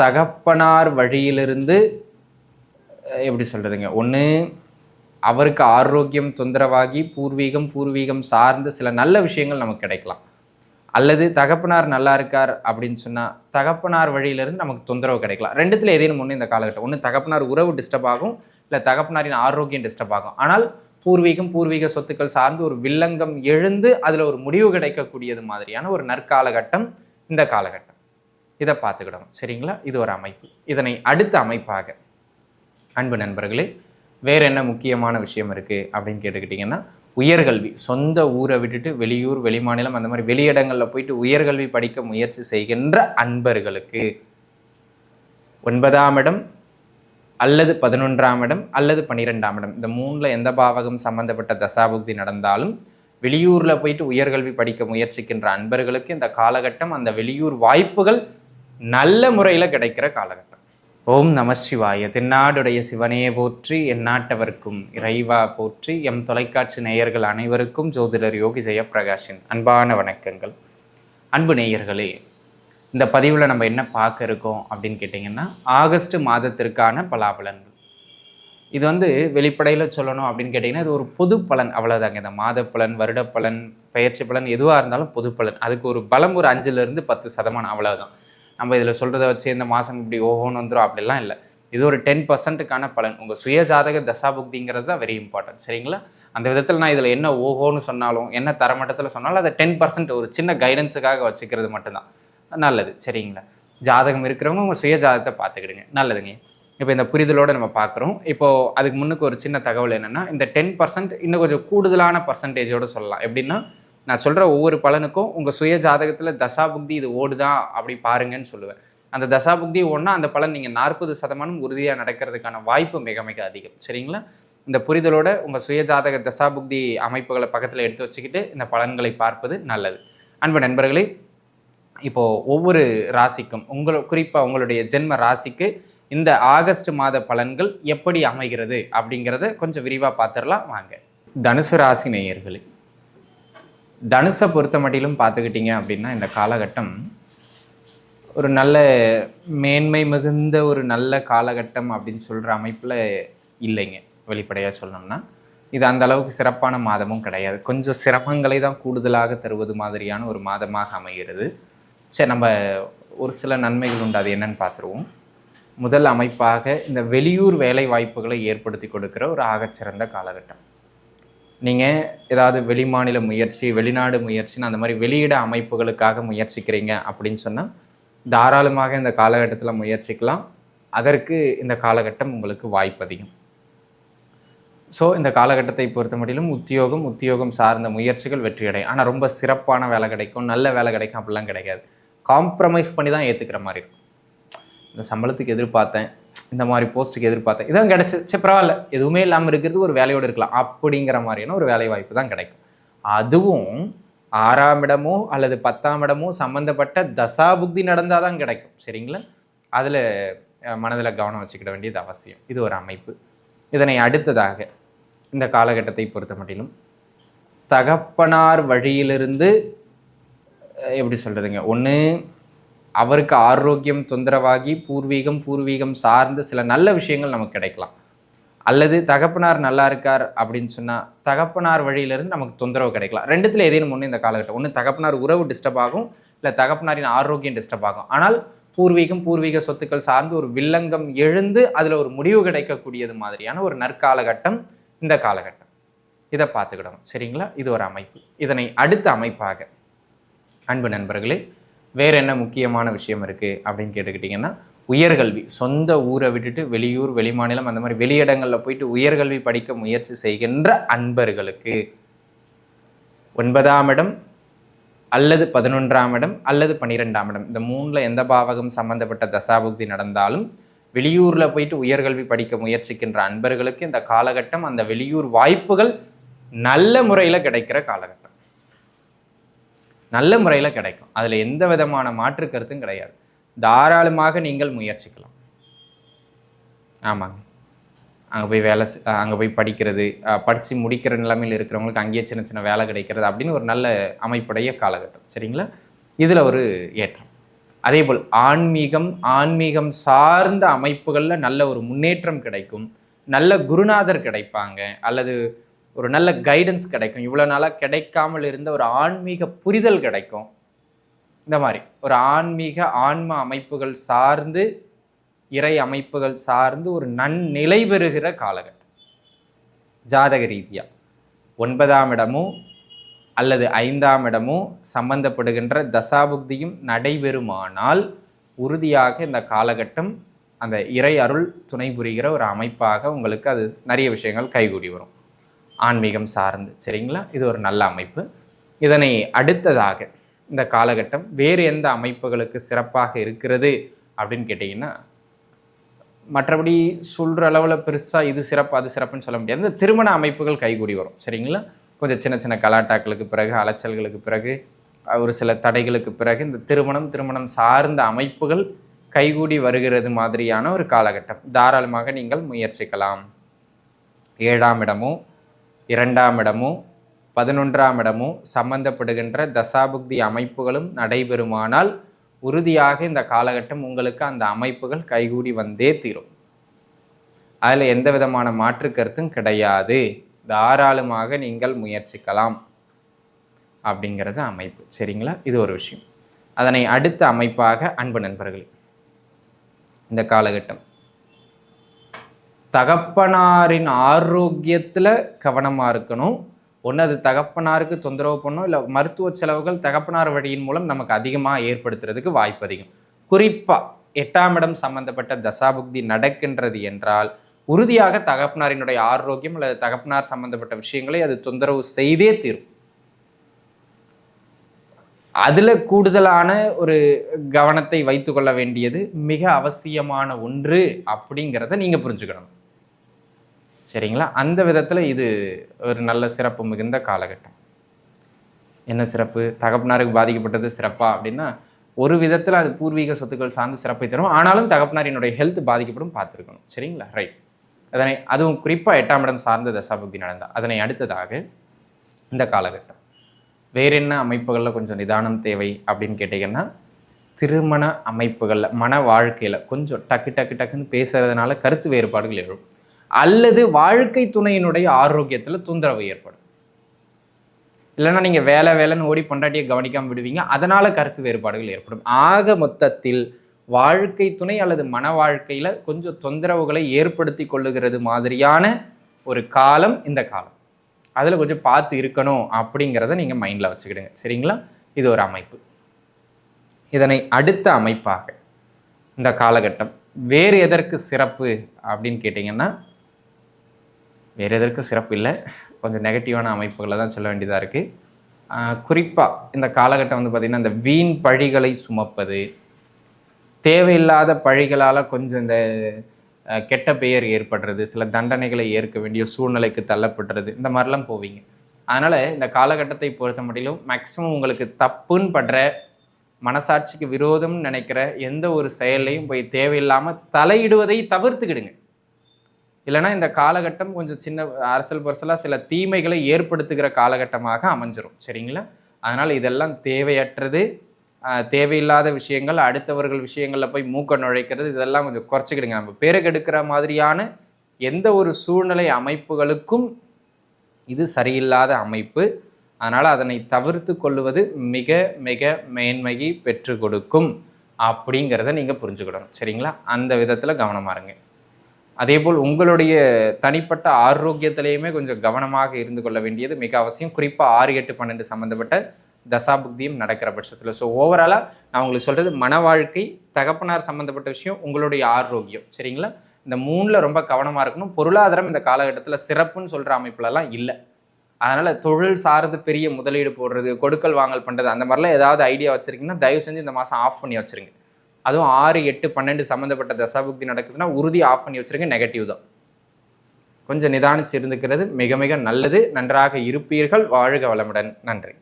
தகப்பனார் வழியிலிருந்து எப்படி சொல்கிறதுங்க ஒன்று அவருக்கு ஆரோக்கியம் தொந்தரவாகி பூர்வீகம் பூர்வீகம் சார்ந்த சில நல்ல விஷயங்கள் நமக்கு கிடைக்கலாம். அல்லது தகப்பனார் நல்லா இருக்கார் அப்படின்னு சொன்னால் தகப்பனார் வழியிலிருந்து நமக்கு தொந்தரவு கிடைக்கலாம். ரெண்டுத்தில் ஏதேனும் ஒன்று இந்த காலகட்டம். ஒன்று தகப்பனார் உறவு டிஸ்டர்ப் ஆகும் இல்லை தகப்பனாரின் ஆரோக்கியம் டிஸ்டர்ப் ஆகும். ஆனால் பூர்வீகம் பூர்வீக சொத்துக்கள் சார்ந்து ஒரு வில்லங்கம் எழுந்து அதில் ஒரு முடிவு கிடைக்கக்கூடியது மாதிரியான ஒரு நற்காலகட்டம் இந்த காலகட்டம். இதை பார்த்துக்கிடணும். சரிங்களா? இது ஒரு அமைப்பு. இதனை அடுத்த அமைப்பாக அன்பு நண்பர்களே வேற என்ன முக்கியமான விஷயம் இருக்குது அப்படின்னு கேட்டுக்கிட்டிங்கன்னா உயர்கல்வி. சொந்த ஊரை விட்டுட்டு வெளியூர் வெளிமாநிலம் அந்த மாதிரி வெளியிடங்களில் போயிட்டு உயர்கல்வி படிக்க முயற்சி செய்கின்ற அன்பர்களுக்கு ஒன்பதாம் இடம் அல்லது பதினொன்றாம் இடம் அல்லது பன்னிரெண்டாம் இடம். இந்த மூணில் எந்த பாவகம் சம்பந்தப்பட்ட தசாபுக்தி நடந்தாலும் வெளியூரில் போயிட்டு உயர்கல்வி படிக்க முயற்சிக்கின்ற அன்பர்களுக்கு இந்த காலகட்டம் அந்த வெளியூர் வாய்ப்புகள் நல்ல முறையில் கிடைக்கிற காலகட்டம். ஓம் நம சிவாய. தென்னாடுடைய சிவனையே போற்றி எந்நாட்டவர்க்கும் இறைவா போற்றி எம் தொலைக்காட்சி நேயர்கள் அனைவருக்கும் ஜோதிடர் யோகி ஜெயப்பிரகாஷின் அன்பான வணக்கங்கள். அன்பு நேயர்களே இந்த பதிவில் நம்ம என்ன பார்க்க இருக்கோம் அப்படின்னு கேட்டிங்கன்னா ஆகஸ்ட் மாதத்திற்கான பலாபலன்கள். இது வந்து வெளிப்படையில் சொல்லணும் அப்படின்னு கேட்டிங்கன்னா இது ஒரு பொது பலன். அவ்வளோதாங்க இந்த மாத பலன் வருட பலன் பெயர்ச்சி பலன் எதுவாக இருந்தாலும் பொது பலன். அதுக்கு ஒரு பலம் ஒரு அஞ்சுலேருந்து பத்து சதமானம் அவ்வளோதான் நம்ம இதில் சொல்கிறத வச்சு இந்த மாதம் இப்படி ஓஹோன்னு வந்துடும் அப்படிலாம் இல்லை. இது ஒரு டென் பர்சன்ட்டுக்கான பலன். உங்கள் சுய ஜாதக தசாபுக்திங்கிறது தான் வெரி இம்பார்ட்டன்ட் சரிங்களா? அந்த விதத்தில் நான் இதில் என்ன ஓஹோன்னு சொன்னாலும் என்ன தரமட்டத்தில் சொன்னாலும் அதை டென் பர்சன்ட் ஒரு சின்ன கைடன்ஸுக்காக வச்சுக்கிறது மட்டும்தான். நல்லது. சரிங்களா? ஜாதகம் இருக்கிறவங்க உங்கள் சுய ஜாதகத்தை பார்த்துக்கிடுங்க. நல்லதுங்க. இப்போ இந்த புரிதலோடு நம்ம பார்க்குறோம். இப்போது அதுக்கு முன்னுக்கு ஒரு சின்ன தகவல் என்னென்னா இந்த டென் பர்சன்ட் இன்னும் கொஞ்சம் கூடுதலான பர்சன்டேஜோடு சொல்லலாம். எப்படின்னா நான் சொல்கிற ஒவ்வொரு பலனுக்கும் உங்கள் சுய ஜாதகத்தில் தசாபுக்தி இது ஓடுதான் அப்படி பாருங்கன்னு சொல்லுவேன். அந்த தசாபுக்தி ஓடுனா அந்த பலன் நீங்கள் நாற்பது சதமானம் உறுதியாக நடக்கிறதுக்கான வாய்ப்பு மிக மிக அதிகம். சரிங்களா? இந்த புரிதலோட உங்கள் சுய ஜாதக தசாபுக்தி அமைப்புகளை பக்கத்தில் எடுத்து வச்சுக்கிட்டு இந்த பலன்களை பார்ப்பது நல்லது. அன்பு நண்பர்களே இப்போது ஒவ்வொரு ராசிக்கும் உங்கள் குறிப்பாக உங்களுடைய ஜென்ம ராசிக்கு இந்த ஆகஸ்ட் மாத பலன்கள் எப்படி அமைகிறது அப்படிங்கிறத கொஞ்சம் விரிவாக பார்த்துடலாம். வாங்க. தனுசு ராசி நேயர்களே தனுசை பொறுத்த மட்டிலும் பார்த்துக்கிட்டிங்க அப்படின்னா இந்த காலகட்டம் ஒரு நல்ல மேன்மை மிகுந்த ஒரு நல்ல காலகட்டம் அப்படின்னு சொல்கிற அமைப்பில் இல்லைங்க. வெளிப்படையாக சொல்லணும்னா இது அந்த அளவுக்கு சிறப்பான மாதமும் கிடையாது. கொஞ்சம் சிரமங்களை தான் கூடுதலாக தருவது மாதிரியான ஒரு மாதமாக அமைகிறது. சரி நம்ம ஒரு சில நன்மைகள் உண்டு. அது என்னன்னு பார்த்துருவோம். முதல் அமைப்பாக இந்த வெளியூர் வேலை வாய்ப்புகளை ஏற்படுத்தி கொடுக்கிற ஒரு ஆகச்சிறந்த காலகட்டம். நீங்கள் ஏதாவது வெளிமாநில முயற்சி வெளிநாடு முயற்சின்னு அந்த மாதிரி வெளியிட அமைப்புகளுக்காக முயற்சிக்கிறீங்க அப்படின்னு சொன்னால் தாராளமாக இந்த காலகட்டத்தில் முயற்சிக்கலாம். அதற்கு இந்த காலகட்டம் உங்களுக்கு வாய்ப்பு அதிகம். ஸோ இந்த காலகட்டத்தை பொறுத்த மட்டிலும் உத்தியோகம் உத்தியோகம் சார்ந்த முயற்சிகள் வெற்றியடையும் ஆனால் ரொம்ப சிறப்பான வேலை கிடைக்கும் நல்ல வேலை கிடைக்கும் அப்படிலாம் கிடைக்காது. காம்ப்ரமைஸ் பண்ணி தான் ஏற்றுக்கிற மாதிரி இருக்கும். இந்த சம்பளத்துக்கு எதிர்பார்த்தேன் இந்த மாதிரி போஸ்ட்டுக்கு எதிர்பார்த்தேன். இதான் கிடைச்சி சரி பரவாயில்ல. எதுவுமே இல்லாமல் இருக்கிறது ஒரு வேலையோடு இருக்கலாம். அப்படிங்கிற மாதிரியான ஒரு வேலை வாய்ப்பு தான் கிடைக்கும். அதுவும் ஆறாம் இடமோ அல்லது பத்தாம் இடமோ சம்மந்தப்பட்ட தசாபுக்தி நடந்தால் தான் கிடைக்கும். சரிங்களா? அதில் மனதில் கவனம் வச்சுக்கிட வேண்டியது அவசியம். இது ஒரு அமைப்பு. இதனை அடுத்ததாக இந்த காலகட்டத்தை பொறுத்த மட்டிலும் தகப்பனார் வழியிலிருந்து எப்படி சொல்கிறதுங்க ஒன்று அவருக்கு ஆரோக்கியம் தொந்தரவாகி பூர்வீகம் பூர்வீகம் சார்ந்த சில நல்ல விஷயங்கள் நமக்கு கிடைக்கலாம். அல்லது தகப்பனார் நல்லா இருக்கார் அப்படின்னு சொன்னால் தகப்பனார் வழியிலேருந்து நமக்கு தொந்தரவு கிடைக்கலாம். ரெண்டுத்தில் ஏதேனும் ஒன்று இந்த காலகட்டம். ஒன்று தகப்பனார் உறவு டிஸ்டர்ப் ஆகும் இல்லை தகப்பனாரின் ஆரோக்கியம் டிஸ்டர்ப் ஆகும். ஆனால் பூர்வீகம் பூர்வீக சொத்துக்கள் சார்ந்து ஒரு வில்லங்கம் எழுந்து அதில் ஒரு முடிவு கிடைக்கக்கூடியது மாதிரியான ஒரு நற்காலகட்டம் இந்த காலகட்டம். இதை பார்த்துக்கிடணும். சரிங்களா? இது ஒரு அமைப்பு. இதனை அடுத்த அமைப்பாக. அன்பு நண்பர்களே வேற என்ன முக்கியமான விஷயம் இருக்குது அப்படின்னு கேட்டுக்கிட்டிங்கன்னா உயர்கல்வி. சொந்த ஊரை விட்டுட்டு வெளியூர் வெளிமாநிலம் அந்த மாதிரி வெளியிடங்களில் போயிட்டு உயர்கல்வி படிக்க முயற்சி செய்கின்ற அன்பர்களுக்கு ஒன்பதாம் இடம் அல்லது பதினொன்றாம் இடம் அல்லது பன்னிரெண்டாம் இடம். இந்த மூணில் எந்த பாவகம் சம்பந்தப்பட்ட தசாபுக்தி நடந்தாலும் வெளியூரில் போயிட்டு உயர்கல்வி படிக்க முயற்சிக்கின்ற அன்பர்களுக்கு இந்த காலகட்டம் அந்த வெளியூர் வாய்ப்புகள் நல்ல முறையில் கிடைக்கிற காலகட்டம். நல்ல முறையில் கிடைக்கும். அதில் எந்த விதமான மாற்று கருத்தும் கிடையாது. தாராளமாக நீங்கள் முயற்சிக்கலாம். ஆமாங்க. அங்கே போய் வேலை அங்கே போய் படிக்கிறது படித்து முடிக்கிற நிலைமையில் இருக்கிறவங்களுக்கு அங்கேயே சின்ன சின்ன வேலை கிடைக்கிறது அப்படின்னு ஒரு நல்ல அமைப்புடைய காலகட்டம். சரிங்களா? இதில் ஒரு ஏற்றம். அதே போல் ஆன்மீகம் ஆன்மீகம் சார்ந்த அமைப்புகளில் நல்ல ஒரு முன்னேற்றம் கிடைக்கும். நல்ல குருநாதர் கிடைப்பாங்க. அல்லது ஒரு நல்ல கைடன்ஸ் கிடைக்கும். இவ்வளோ நாளாக கிடைக்காமல் இருந்த ஒரு ஆன்மீக புரிதல் கிடைக்கும். இந்த மாதிரி ஒரு ஆன்மீக ஆன்ம அமைப்புகள் சார்ந்து இறை அமைப்புகள் சார்ந்து ஒரு நன்னிலை பெறுகிற காலகட்டம். ஜாதக ரீதியாக ஒன்பதாம் இடமோ அல்லது ஐந்தாம் இடமோ சம்பந்தப்படுகின்ற தசாபுக்தியும் நடைபெறுமானால் உறுதியாக இந்த காலகட்டம் அந்த இறை அருள் துணை புரிகிற ஒரு அமைப்பாக உங்களுக்கு அது நிறைய விஷயங்கள் கைகூடி வரும். ஆன்மீகம் சார்ந்து. சரிங்களா? இது ஒரு நல்ல அமைப்பு. இதனை அடுத்ததாக இந்த காலகட்டம் வேறு எந்த அமைப்புகளுக்கு சிறப்பாக இருக்கிறது அப்படின்னு கேட்டிங்கன்னா மற்றபடி சொல்கிற அளவில் பெருசாக இது சிறப்பு அது சிறப்புன்னு சொல்ல முடியாது. இந்த திருமண அமைப்புகள் கைகூடி வரும். சரிங்களா? கொஞ்சம் சின்ன சின்ன கலாட்டாக்களுக்கு பிறகு அலைச்சல்களுக்கு பிறகு ஒரு சில தடைகளுக்கு பிறகு இந்த திருமணம் திருமணம் சார்ந்த அமைப்புகள் கைகூடி வருகிறது மாதிரியான ஒரு காலகட்டம். தாராளமாக நீங்கள் முயற்சிக்கலாம். ஏழாம் இடமோ இரண்டாம் இடமும் பதினொன்றாம் இடமோ சம்பந்தப்படுகின்ற தசாபுக்தி அமைப்புகளும் நடைபெறுமானால் உறுதியாக இந்த காலகட்டம் உங்களுக்கு அந்த அமைப்புகள் கைகூடி வந்தே தீரும். அதில் எந்த விதமான மாற்று கருத்தும் கிடையாது. தாராளமாக நீங்கள் முயற்சிக்கலாம் அப்படிங்கிறது அமைப்பு. சரிங்களா? இது ஒரு விஷயம். அதனை அடுத்த அமைப்பாக அன்பு நண்பர்களே இந்த காலகட்டம். தகப்பனாரின் ஆரோக்கியத்தில் கவனமாக இருக்கணும். ஒன்று அது தகப்பனாருக்கு தொந்தரவு பண்ணும் இல்லை மருத்துவ செலவுகள் தகப்பனார் வழியின் மூலம் நமக்கு அதிகமாக ஏற்படுத்துறதுக்கு வாய்ப்பு அதிகம். குறிப்பாக எட்டாம் இடம் சம்பந்தப்பட்ட தசாபுக்தி நடக்கின்றது என்றால் உறுதியாக தகப்பனாரினுடைய ஆரோக்கியம் அல்லது தகப்பனார் சம்பந்தப்பட்ட விஷயங்களை அது தொந்தரவு செய்தே தீரும். அதில் கூடுதலான ஒரு கவனத்தை வைத்துக்கொள்ள வேண்டியது மிக அவசியமான ஒன்று அப்படிங்கிறத நீங்கள் புரிஞ்சுக்கணும். சரிங்களா? அந்த விதத்தில் இது ஒரு நல்ல சிறப்பு மிகுந்த காலகட்டம். என்ன சிறப்பு? தகப்பனாருக்கு பாதிக்கப்பட்டது சிறப்பா அப்படின்னா ஒரு விதத்தில் அது பூர்வீக சொத்துக்கள் சார்ந்து சிறப்பை தரும். ஆனாலும் தகப்பனாரினுடைய ஹெல்த் பாதிக்கப்படும் பார்த்துருக்கணும். சரிங்களா? ரைட் அதனை அதுவும் குறிப்பாக எட்டாம் இடம் சார்ந்த தசாபக்தி நடந்தால் அதனை அடுத்ததாக இந்த காலகட்டம். வேற என்ன அமைப்புகளில் கொஞ்சம் நிதானம் தேவை அப்படின்னு கேட்டிங்கன்னா திருமண அமைப்புகளில் மன வாழ்க்கையில் கொஞ்சம் டக்கு டக்கு டக்குன்னு பேசுறதுனால கருத்து வேறுபாடுகள் எழும். அல்லது வாழ்க்கை துணையினுடைய ஆரோக்கியத்தில் தொந்தரவு ஏற்படும். இல்லைன்னா நீங்கள் வேலை வேலைன்னு ஓடி பொண்டாட்டியை கவனிக்காமல் விடுவீங்க. அதனால் கருத்து வேறுபாடுகள் ஏற்படும். ஆக மொத்தத்தில் வாழ்க்கை துணை அல்லது மன வாழ்க்கையில் கொஞ்சம் தொந்தரவுகளை ஏற்படுத்தி கொள்ளுகிறது மாதிரியான ஒரு காலம் இந்த காலம். அதில் கொஞ்சம் பார்த்து இருக்கணும் அப்படிங்கிறத நீங்கள் மைண்டில் வச்சுக்கிடுங்க. சரிங்களா? இது ஒரு அமைப்பு. இதனை அடுத்த அமைப்பாக இந்த காலகட்டம் வேறு எதற்கு சிறப்பு அப்படின்னு கேட்டிங்கன்னா வேறு எதற்கும் சிறப்பு இல்லை. கொஞ்சம் நெகட்டிவான அமைப்புகளை தான் சொல்ல வேண்டியதாக இருக்குது குறிப்பாக இந்த காலகட்டம் வந்து பார்த்திங்கன்னா இந்த வீண் பழிகளை சுமப்பது தேவையில்லாத பழிகளால் கொஞ்சம் இந்த கெட்ட பெயர் ஏற்படுறது சில தண்டனைகளை ஏற்க வேண்டிய சூழ்நிலைக்கு தள்ளப்படுறது இந்த மாதிரிலாம் போவீங்க. அதனால் இந்த காலகட்டத்தை பொறுத்த மட்டிலும் மேக்ஸிமம் உங்களுக்கு தப்புன்னு படுற மனசாட்சிக்கு விரோதம்னு நினைக்கிற எந்த ஒரு செயலையும் போய் தேவையில்லாமல் தலையிடுவதை தவிர்த்துக்கிடுங்க. இல்லைனா இந்த காலகட்டம் கொஞ்சம் சின்ன அரசல் பரசலாக சில தீமைகளை ஏற்படுத்துகிற காலகட்டமாக அமைஞ்சிரும். சரிங்களா? அதனால் இதெல்லாம் தேவையற்றது. தேவையில்லாத விஷயங்கள் அடுத்தவர்கள் விஷயங்களில் போய் மூக்க நுழைக்கிறது இதெல்லாம் கொஞ்சம் குறைச்சிக்கிடுங்க. நம்ம பேரை கெடுக்கிற மாதிரியான எந்த ஒரு சூழ்நிலை அமைப்புகளுக்கும் இது சரியில்லாத அமைப்பு. அதனால் அதனை தவிர்த்து கொள்வது மிக மிக மேன்மையை பெற்று கொடுக்கும். அப்படிங்கிறத நீங்கள் புரிஞ்சுக்கிடணும். சரிங்களா? அந்த விதத்தில் கவனமாக இருங்க. அதே போல் உங்களுடைய தனிப்பட்ட ஆரோக்கியத்திலையுமே கொஞ்சம் கவனமாக இருந்து கொள்ள வேண்டியது மிக அவசியம். குறிப்பாக ஆறு எட்டு பன்னெண்டு சம்மந்தப்பட்ட தசாபுக்தியும் நடக்கிற பட்சத்தில். ஸோ ஓவராலாக நான் உங்களுக்கு சொல்கிறது மன வாழ்க்கை தகப்பனார் சம்மந்தப்பட்ட விஷயம் உங்களுடைய ஆரோக்கியம். சரிங்களா? இந்த மூணில் ரொம்ப கவனமாக இருக்கணும். பொருளாதாரம் இந்த காலகட்டத்தில் சிறப்புன்னு சொல்கிற அமைப்புலலாம் இல்லை. அதனால் தொழில் சார்ந்து பெரிய முதலீடு போடுறது கொடுக்கல் வாங்கல் பண்ணுறது அந்த மாதிரிலாம் ஏதாவது ஐடியா வச்சுருக்கீங்கன்னா தயவு செஞ்சு இந்த மாதம் ஆஃப் பண்ணி வச்சுருங்க. அதுவும் ஆறு எட்டு பன்னெண்டு சம்மந்தப்பட்ட தசாபுக்தி நடக்குதுன்னா உறுதி ஆஃப் பண்ணி வச்சுருங்க நெகட்டிவ் தான். கொஞ்சம் நிதானிச்சு இருந்துக்கிறது மிக மிக நல்லது. நன்றாக இருப்பீர்கள். வாழ்க வளமுடன். நன்றி.